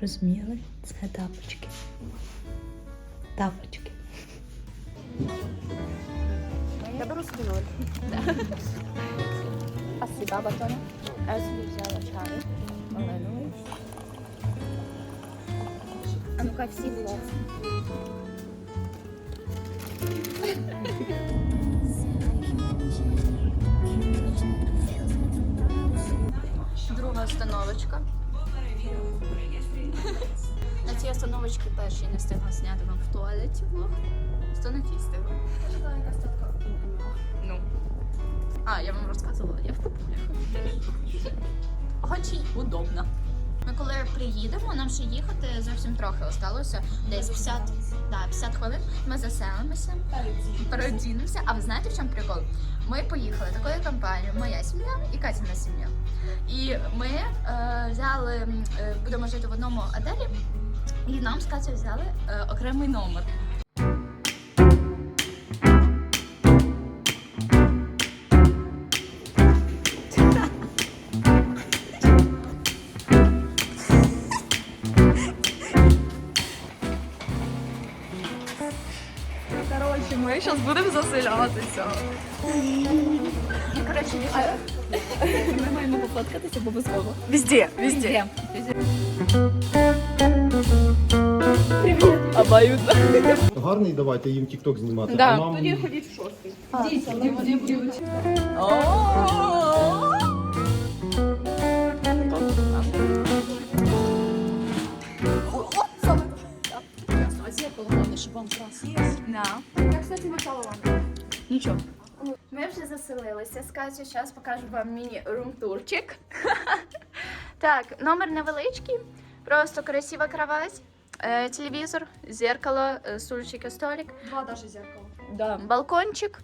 зрозуміли, це тапочки. Тапочки. Я беру. Спасибо. А я собі взяла. А ну-ка, всі. Друга остановочка. На цій остановочці першій не встигла зняти вам в туалеті влог. Сто тій встигла. Ну. А, я вам розказувала, я в купулях. Очень удобно. Ми коли приїдемо, нам ще їхати зовсім трохи осталося. Десь 50, да, 50 хвилин. Ми заселимося, переодінемося. А ви знаєте, в чому прикол? Ми поїхали такою компанією, моя сім'я і Катіна сім'я. І ми е, взяли, е, будемо жити в одному отелі, і нам з Катю взяли е, окремий номер. Коротше, ми зараз будемо заселятися. Коротше, Ми маємо пофоткатися обов'язково. Везде, везде. Привіт. Обоюдно. Гарний, давайте їм тікток знімати. Да. А нам... Тоді ходіть в шостий. Нічого. Ми вже заселилися. З Катю зараз покажу вам міні-рум-турчик. так, номер невеличкий, просто красива кровать, е, телевізор, зеркало, е, стульчик столик. Два даже зеркала. Да, балкончик.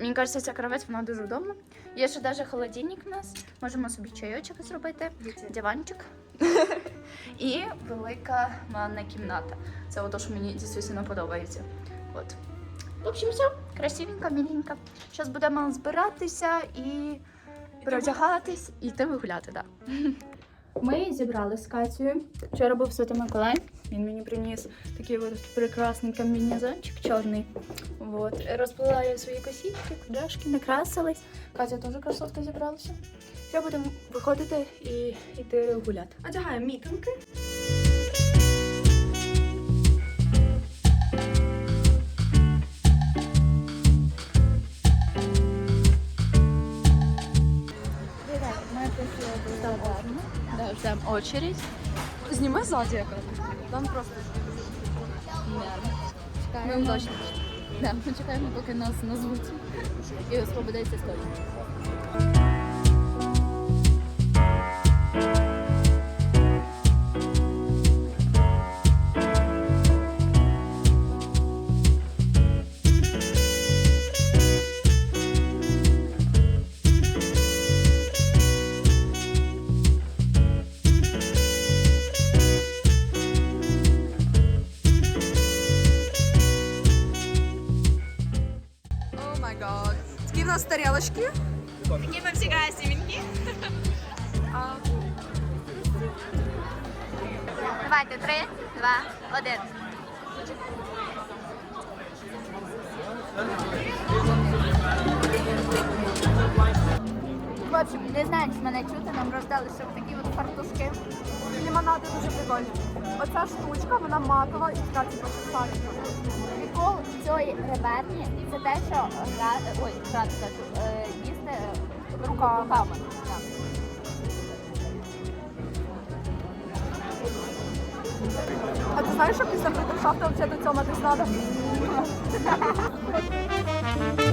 Мені кажеться, ця кровать вона дуже удобна. Є ще навіть холодильник у нас. Можемо собі чайочок зробити, диванчик. І велика ванна кімната. Це ото, що мені дійсно подобається. От. В общем, все, красивенько, міленько. Зараз будемо збиратися і переодягатись і йти вигуляти, так. Да. Ми зібрали з Катєю. Вчора був Святий Миколай. Він мені приніс такий от прекрасний комбінезончик чорний. Вот. Розплила я свої косички, кудряшки, накрасилась. Катя теж красотка зібралася. Все, будемо виходити і йти гуляти. Одягаємо мітинки. Очередь. Зніми ззаді якраз. Там просто. Ми Чекаємо. Да, ми чекаємо, поки нас назвуть і освободиться столик. Такі в нас тарілочки. Такі ми. Давайте, три, два, один. Хлопці, не знаю, чи мене чути, нам роздали ще такі от фартушки. Лимонади дуже прикольні. Оця штучка, вона матова і така типу шоколадна. Прикол цієї реберні це те, що гра... ой, грати кажу, е, їсти е, Руками. Так. А ти знаєш, що після брудершафту взагалі до цього матись треба?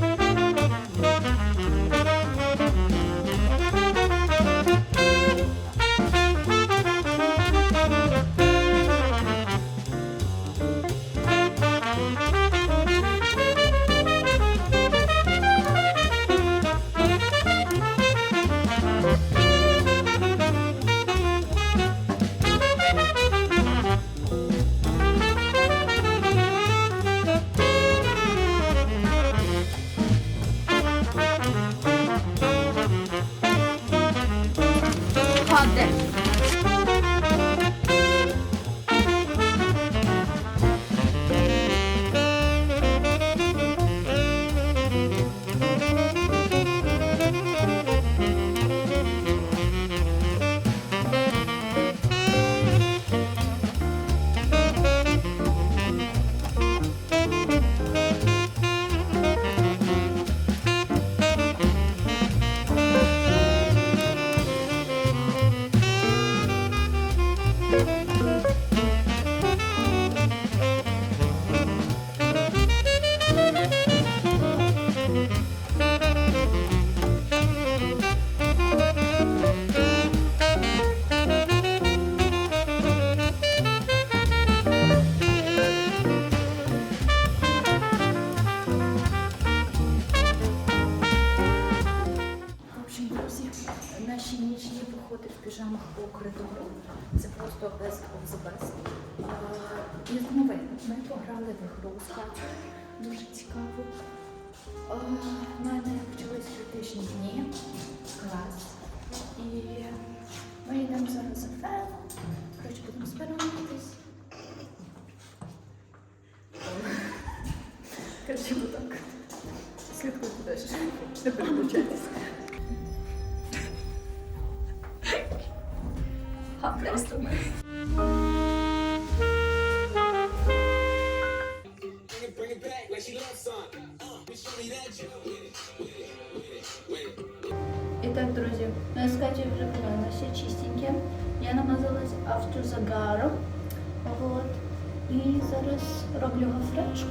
коридору. Це просто без з без. І з новин. Ми пограли в ігру з Катю. Дуже цікаво. У мене почались критичні дні. Клас. І ми йдемо зараз за феном. Коротше, будемо збиратись. Коротше, так. Слідкуйте далі. Не переключайтесь. Просто ми. І так, друзі, ми з Катю вже помилися чистеньке. Я намазалась автозагаром. Вот. І зараз роблю гафрешку.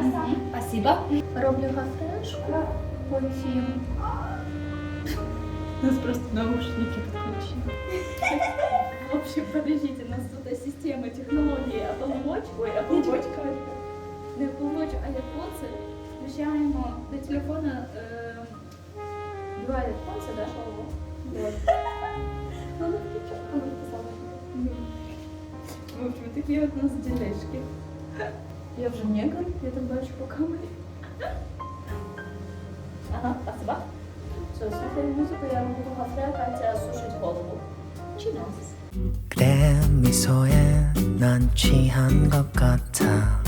Мгм. Спасибо. Роблю гафрешку, потім. У нас просто наушники подключены. В общем, подождите, у нас тут система технології Apple Watch. Ой, Apple Watch, кажу. Не Apple Watch, а AirPods. Включаємо до телефона е, два AirPods, да, шоу? Вот. Ну, ну, такі чітко написала. Ну. В общем, такі от у нас ділешки. Я вже негр, я там бачу по камері. Ага, спасибо. Все, 그래 미소에 난 취한 것 같아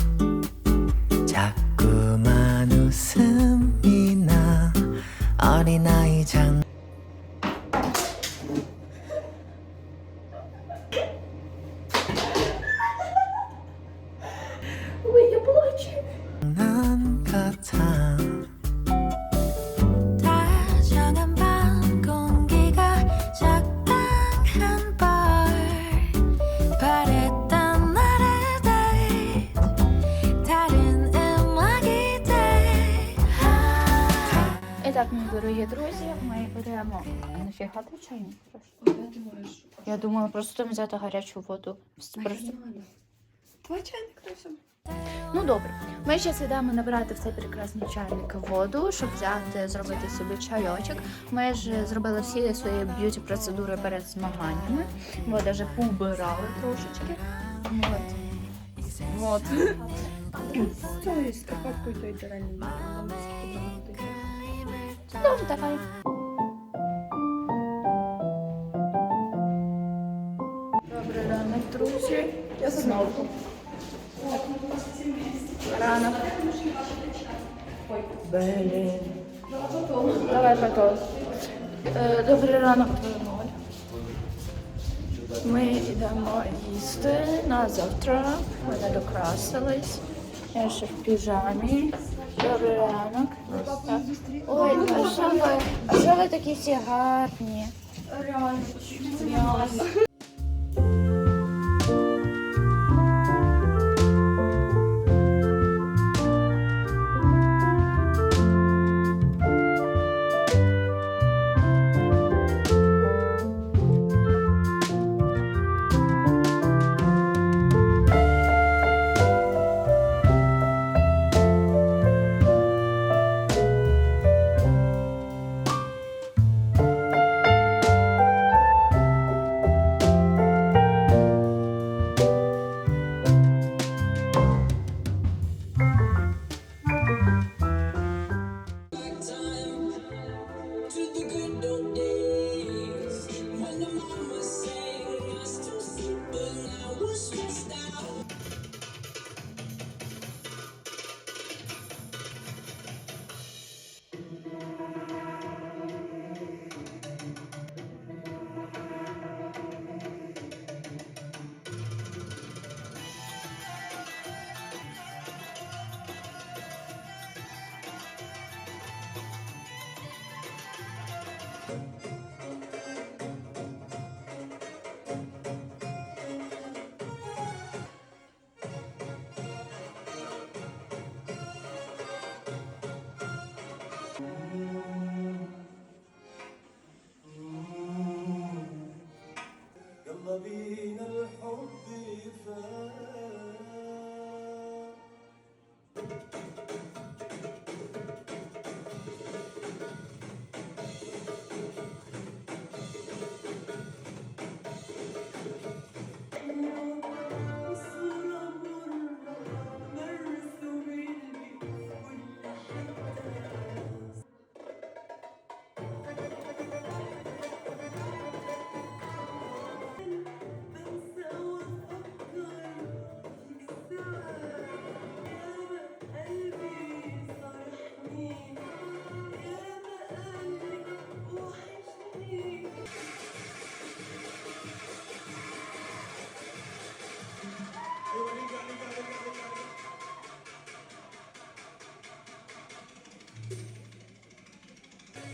дорогі друзі, ми беремо. Нафіга ти чайник? Я думала просто там взяти гарячу воду. Просто... Твій чайник то. Ну добре. Ми зараз йдемо набирати в цей прекрасний чайник воду, щоб взяти, зробити собі чайочок. Ми ж зробили всі свої б'юті процедури перед змаганнями. Ми навіть поубирали трошечки. От. От. З цією скарпаткою то йде реально. Давай. Добрий ранок, друзі. Я знову. Ранок. Блін. Давай потом. Добрий ранок, твоя. Ми йдемо їсти на завтра. Ми не докрасились. Я ще в піжамі. Добрий ранок. Ой, а що ви? А що ви такі всі гарні? Реально.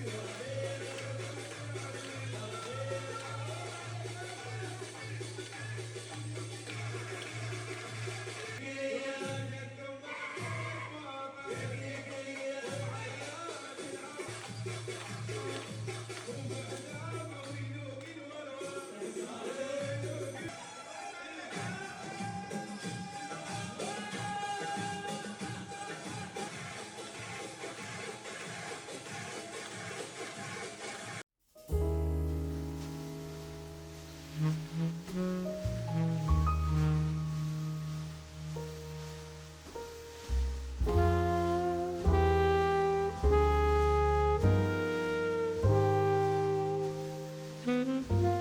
you. Música